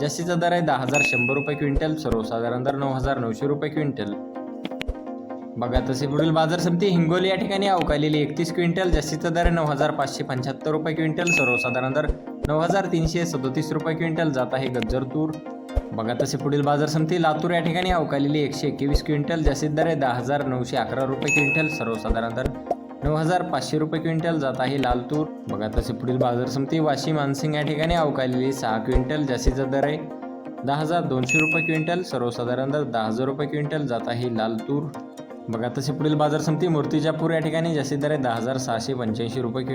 जास्तीचा दर आहे दहा हजार शंभर रुपये क्विंटल सर्वसाधारण दर नऊ हजार नऊशे रुपये क्विंटल. बघा तसे पुढील बाजार समिती हिंगोली या ठिकाणी अवकालेली एकतीस क्विंटल जास्तीचा दर आहे नऊ हजार पाचशे पंच्याहत्तर रुपये क्विंटल सर्वसाधारण दर नऊ हजार तीनशे सदोतीस रुपये क्विंटल. जात आहे गज्जर तूर. बघा तसे पुढील बाजार समिती लातूर या ठिकाणी अवकालेली एकशे एकवीस क्विंटल जास्तीत दर आहे दहा हजार नऊशे अकरा रुपये क्विंटल सर्वसाधारण दर नऊ हजार पाचशे रुपये क्विंटल जात आहे लाल तूर बघा तसे पुढील बाजार समिती वाशिम मानसिंग या ठिकाणी अवकालेली सहा क्विंटल जास्तीचा दर आहे. दहा हजार दोनशे रुपये क्विंटल सर्वसाधारण दर दहा हजार रुपये क्विंटल जात आहे लाल तूर बघा तसे पुढील बाजार समिती मूर्तिजापूर या ठिकाणी जास्तीत दर आहे दहा हजार सहाशे पंच्याऐंशी रुपये क्विंटल.